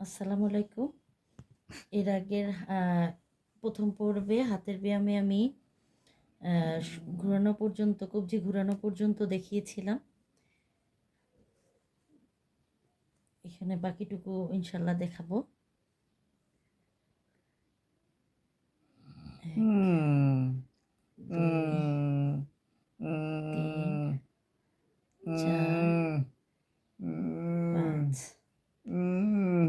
আসসালামু আলাইকুম। এর আগের প্রথম পর্বে, হাতের ব্যায়ামে আমি ঘুরানো পর্যন্ত, কবজি ঘুরানো পর্যন্ত দেখিয়েছিলাম। এখানে বাকিটুকু ইনশাল্লাহ দেখাবো হুম দুই, হুম চার, হুম পাঁচ হুম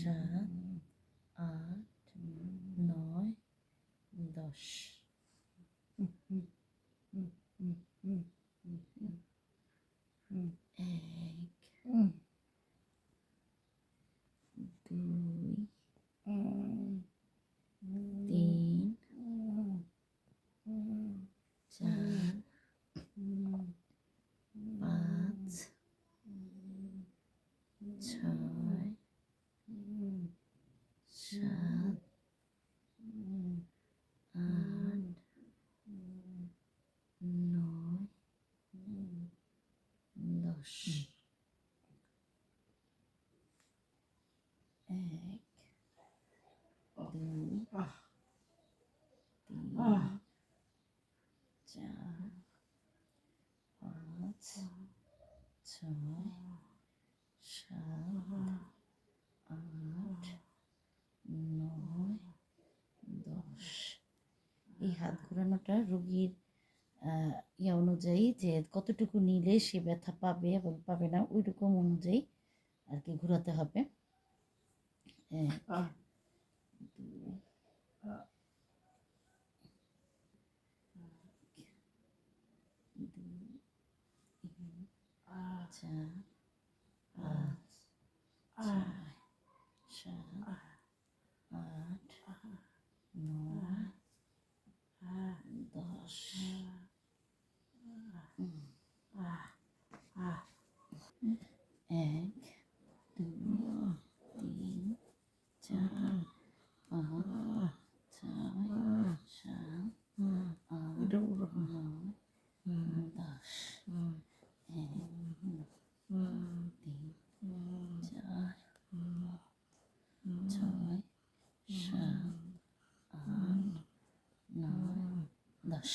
সাত আট নয় দশ এক দুই তিন চার পাঁচ ছয় সাত আট নয় দশ এক দুই তিন চার পাঁচ ছয় সাত আট নয় দশ এই হাত ঘোরানোটা রোগীর ইয়া অনুযায়ী যে কতটুকু নিলে সে ব্যথা পাবে এবং পাবে না ওই রকম অনুযায়ী আর কি ঘোরাতে হবে। এক, আহ দুই, দুই, তিন, আহ চার পাঁচ ছয় সাত আট নয় দশ এক দুই তিন চার পাঁচ ছয় সাত আট এটা বড়। নয় দশ এক তিন চার ছয় সাত আট নয় দশ